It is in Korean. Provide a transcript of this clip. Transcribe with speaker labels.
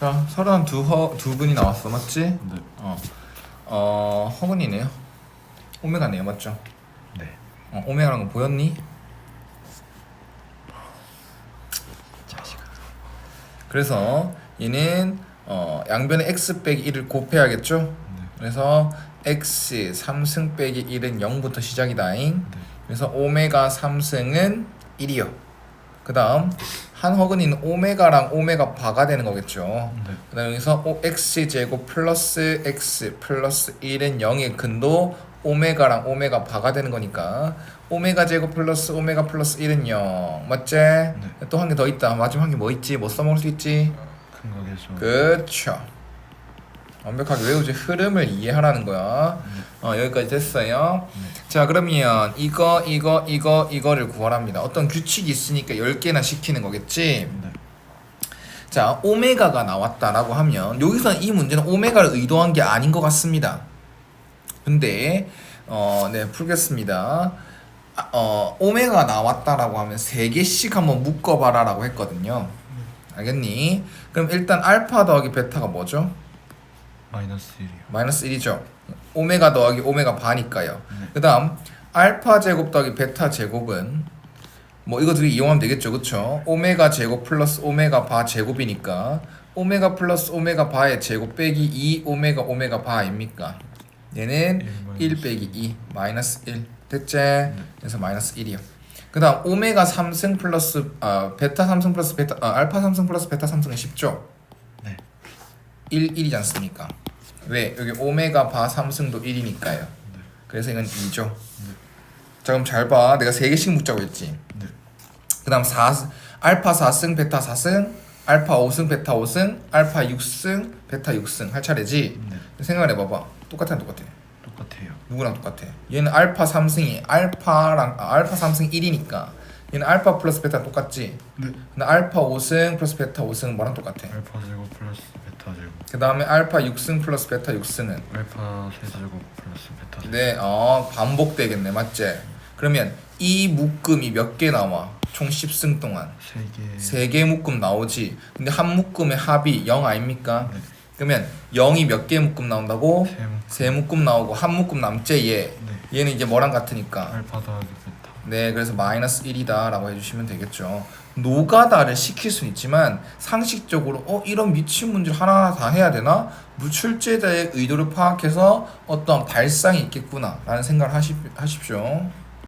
Speaker 1: 자, 서른 두, 허, 두 분이 나왔어, 맞지?
Speaker 2: 네.
Speaker 1: 어, 어, 허근이네요. 오메가네요, 맞죠?
Speaker 2: 네.
Speaker 1: 어, 오메가라는 거 보였니?
Speaker 2: 자식아.
Speaker 1: 그래서 얘는 어, 양변에 x 빼기 1을 곱해야겠죠?
Speaker 2: 네.
Speaker 1: 그래서 x 3승 빼기 1은 0부터 시작이다잉.
Speaker 2: 네.
Speaker 1: 그래서 오메가 3승은 1이요. 그 다음 한 허근이는 오메가랑 오메가 바가 되는 거겠죠.
Speaker 2: 네.
Speaker 1: 그 다음 여기서 오, x 제곱 플러스 x 플러스 1은 0의 근도 오메가랑 오메가 바가 되는 거니까 오메가 제곱 플러스 오메가 플러스 1은 0 맞지? 또한 개 더 있다 마지막 한 개 뭐 있지? 뭐 써먹을 수 있지?
Speaker 2: 큰 거겠죠.
Speaker 1: 그쵸 완벽하게 외우지 흐름을 이해하라는 거야 어 여기까지 됐어요
Speaker 2: 네.
Speaker 1: 자 그러면 이거 이거 이거 이거를 구하랍니다 어떤 규칙이 있으니까 10개나 시키는 거겠지
Speaker 2: 네.
Speaker 1: 자 오메가가 나왔다라고 하면 여기서 이 문제는 오메가를 의도한 게 아닌 것 같습니다 근데 어 네 풀겠습니다 아, 어 오메가 나왔다라고 하면 세 개씩 한번 묶어봐라라고 했거든요 알겠니? 그럼 일단 알파 더하기 베타가 뭐죠?
Speaker 2: 마이너스 1이요.
Speaker 1: 마이너스 1이죠. 오메가 더하기 오메가 바니까요.
Speaker 2: 네.
Speaker 1: 그 다음 알파 제곱 더하기 베타 제곱은 뭐 이거 둘이 이용하면 되겠죠. 그쵸? 오메가 제곱 플러스 오메가 바 제곱이니까 오메가 플러스 오메가 바의 제곱 빼기 2 오메가 오메가 바 아닙니까? 얘는 1 빼기 2 마이너스 1 됐지? 그래서 마이너스 1이요. 그 다음 오메가 3승 플러스 아 베타 3승 플러스 베타 아, 알파 3승 플러스 베타 3승은 쉽죠?
Speaker 2: 네.
Speaker 1: 1, 1이지 않습니까? 왜? 여기 오메가 바 3승도 1이니까요. 그래서 이건 2죠. 자 그럼 잘 봐. 내가 3개씩 묻자고 했지.
Speaker 2: 네.
Speaker 1: 그 다음 4, 알파 4승, 베타 4승, 알파 5승, 베타 5승, 알파 6승, 베타 6승 할 차례지.
Speaker 2: 네.
Speaker 1: 생각을 해봐봐. 똑같아, 똑같아.
Speaker 2: 똑같아요.
Speaker 1: 누구랑 똑같아? 얘는 알파 3승이 알파랑 아, 알파 3승 1이니까 얘는 알파 플러스 베타 똑같지.
Speaker 2: 네.
Speaker 1: 근데 알파 5승 플러스 베타 5승은 뭐랑 똑같아?
Speaker 2: 알파 제곱 플러스 베타 제곱.
Speaker 1: 그 다음에 알파 6승 플러스 베타 6승은
Speaker 2: 알파 세제곱 플러스 베타 제곱.
Speaker 1: 네, 어 반복되겠네, 맞지? 그러면 이 묶음이 몇 개 나와? 총 10승 동안
Speaker 2: 세 개.
Speaker 1: 세 개 묶음 나오지. 근데 한 묶음의 합이 0 아닙니까?
Speaker 2: 네.
Speaker 1: 그러면 0이 몇 개 묶음 나온다고?
Speaker 2: 세 목.
Speaker 1: 세 묶음 나오고 한 묶음 남지 얘.
Speaker 2: 네.
Speaker 1: 얘는 이제 뭐랑 같으니까.
Speaker 2: 알파 더하기 베타.
Speaker 1: 네, 그래서 마이너스 1이다 라고 해주시면 되겠죠. 노가다를 시킬 수는 있지만 상식적으로 어 이런 미친 문제를 하나하나 다 해야 되나? 무출제자의 의도를 파악해서 어떤 발상이 있겠구나 라는 생각을 하십, 하십시오.